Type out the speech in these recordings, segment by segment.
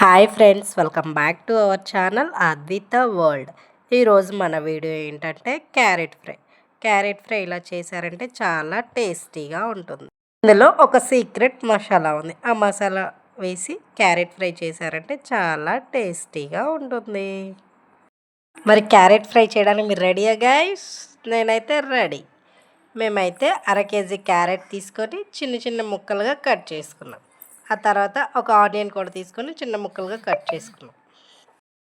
Hi friends welcome back to our channel Advitha world. ఈరోజు మన video ఏంటంటే carrot fry. Carrot fry ఇలా చేశారంటే చాలా టేస్టీగా ఉంటుంది. ఇందులో ఒక సీక్రెట్ మసాలా ఉంది. ఆ మసాలా వేసి క్యారెట్ ఫ్రై చేశారంటే చాలా టేస్టీగా ఉంటుంది. మరి క్యారెట్ ఫ్రై చేయడానికి మీరు రెడీయా గైస్ నేనైతే రెడీ. మేమైతే అర కేజీ క్యారెట్ తీసుకొని చిన్న చిన్న ముక్కలుగా కట్ చేసుకున్నాం. ఆ తర్వాత ఒక ఆనియన్ కూడా తీసుకొని చిన్న ముక్కలుగా కట్ చేసుకున్నాం.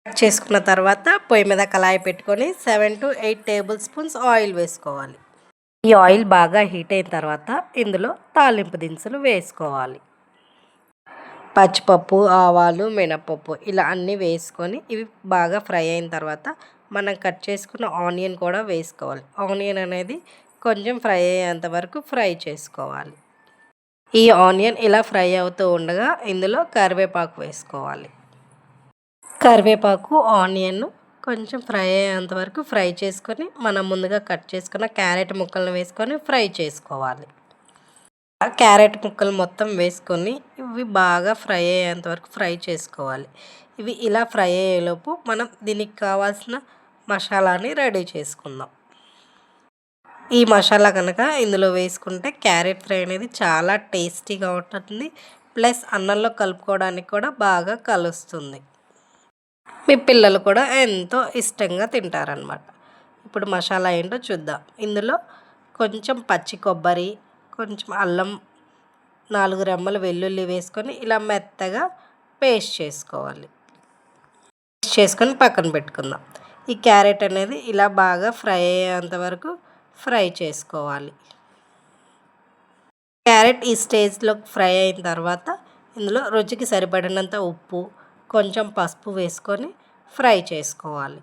కట్ చేసుకున్న తర్వాత పొయ్యి మీద కళాయి పెట్టుకొని seven to eight table spoons oil వేసుకోవాలి. ఈ ఆయిల్ బాగా హీట్ అయిన తర్వాత ఇందులో తాలింపు దినుసులు వేసుకోవాలి. పచ్చిపప్పు ఆవాలు మినపప్పు ఇలా అన్నీ వేసుకొని ఇవి బాగా ఫ్రై అయిన తర్వాత మనం కట్ చేసుకున్న ఆనియన్ కూడా వేసుకోవాలి. ఆనియన్ అనేది కొంచెం ఫ్రై అయ్యేంత వరకు ఫ్రై చేసుకోవాలి. ఈ ఆనియన్ ఇలా ఫ్రై అవుతూ ఉండగా ఇందులో కరివేపాకు వేసుకోవాలి. కరివేపాకు ఆనియన్ కొంచెం ఫ్రై అయ్యేంత వరకు ఫ్రై చేసుకొని మనం ముందుగా కట్ చేసుకున్న క్యారెట్ ముక్కలను వేసుకొని ఫ్రై చేసుకోవాలి. క్యారెట్ ముక్కలు మొత్తం వేసుకొని ఇవి బాగా ఫ్రై అయ్యేంత వరకు ఫ్రై చేసుకోవాలి. ఇవి ఇలా ఫ్రై అయ్యేలోపు మనం దీనికి కావాల్సిన మసాలాని రెడీ చేసుకుందాం. ఈ మసాలా కనుక ఇందులో వేసుకుంటే క్యారెట్ ఫ్రై అనేది చాలా టేస్టీగా ఉంటుంది. ప్లస్ అన్నంలో కలుపుకోవడానికి కూడా బాగా కలుస్తుంది. మీ పిల్లలు కూడా ఎంతో ఇష్టంగా తింటారనమాట ఇప్పుడు మసాలా ఏంటో చూద్దాం. ఇందులో కొంచెం పచ్చి కొబ్బరి కొంచెం అల్లం నాలుగు రెమ్మలు వెల్లుల్లి వేసుకొని ఇలా మెత్తగా పేస్ట్ చేసుకోవాలి. పేస్ట్ చేసుకొని పక్కన పెట్టుకుందాం. ఈ క్యారెట్ అనేది ఇలా బాగా ఫ్రై అయ్యేంత వరకు ఫ్రై చేసుకోవాలి. క్యారెట్ ఈ స్టేజ్లో ఫ్రై అయిన తర్వాత ఇందులో రుచికి సరిపడినంత ఉప్పు కొంచెం పసుపు వేసుకొని ఫ్రై చేసుకోవాలి.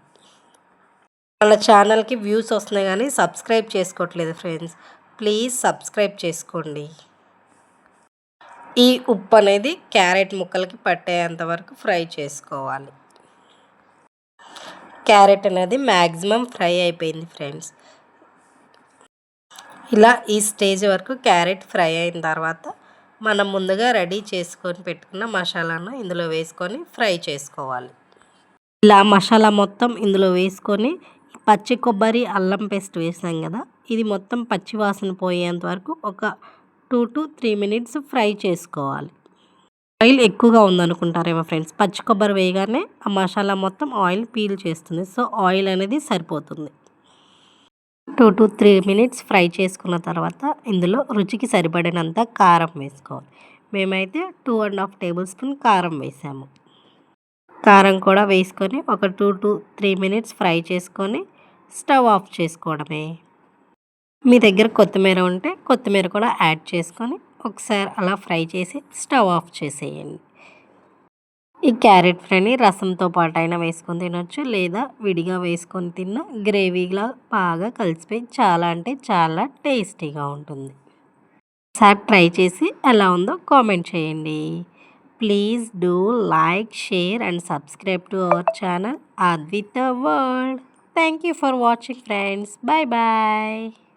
మన ఛానల్కి వ్యూస్ వస్తున్నాయి కానీ సబ్స్క్రైబ్ చేసుకోవట్లేదు ఫ్రెండ్స్. ప్లీజ్ సబ్స్క్రైబ్ చేసుకోండి. ఈ ఉప్పు అనేది క్యారెట్ ముక్కలకి పట్టేంత వరకు ఫ్రై చేసుకోవాలి. క్యారెట్ అనేది మ్యాక్సిమం ఫ్రై అయిపోయింది ఫ్రెండ్స్. ఇలా ఈ స్టేజ్ వరకు క్యారెట్ ఫ్రై అయిన తర్వాత మనం ముందుగా రెడీ చేసుకొని పెట్టుకున్న మసాలాను ఇందులో వేసుకొని ఫ్రై చేసుకోవాలి. ఇలా మసాలా మొత్తం ఇందులో వేసుకొని పచ్చి కొబ్బరి అల్లం పేస్ట్ వేసాం కదా ఇది మొత్తం పచ్చి వాసన పోయేంత వరకు ఒక two to three minutes fry చేసుకోవాలి. ఆయిల్ ఎక్కువగా ఉందనుకుంటారేమో ఫ్రెండ్స్ పచ్చి కొబ్బరి వేయగానే ఆ మసాలా మొత్తం ఆయిల్ పీల్ చేస్తుంది సో ఆయిల్ అనేది సరిపోతుంది. Two to three minutes fry చేసుకున్న తర్వాత ఇందులో రుచికి సరిపడినంత కారం వేసుకోవాలి. మేమైతే two and half table spoon కారం వేసాము. కారం కూడా వేసుకొని ఒక two to three minutes fry చేసుకొని స్టవ్ ఆఫ్ చేసుకోవడమే. మీ దగ్గర కొత్తిమీర ఉంటే కొత్తిమీర కూడా యాడ్ చేసుకొని ఒకసారి అలా ఫ్రై చేసి స్టవ్ ఆఫ్ చేసేయండి. ఈ క్యారెట్ ఫ్రైని రసంతో పాటు అయినా వేసుకొని తినొచ్చు లేదా విడిగా వేసుకొని తిన్న గ్రేవీలా బాగా కలిసిపోయి చాలా అంటే చాలా టేస్టీగా ఉంటుంది. సార్ ట్రై చేసి ఎలా ఉందో కామెంట్ చేయండి. Please do like share and subscribe to our channel Advitha world. Thank you for watching friends. Bye bye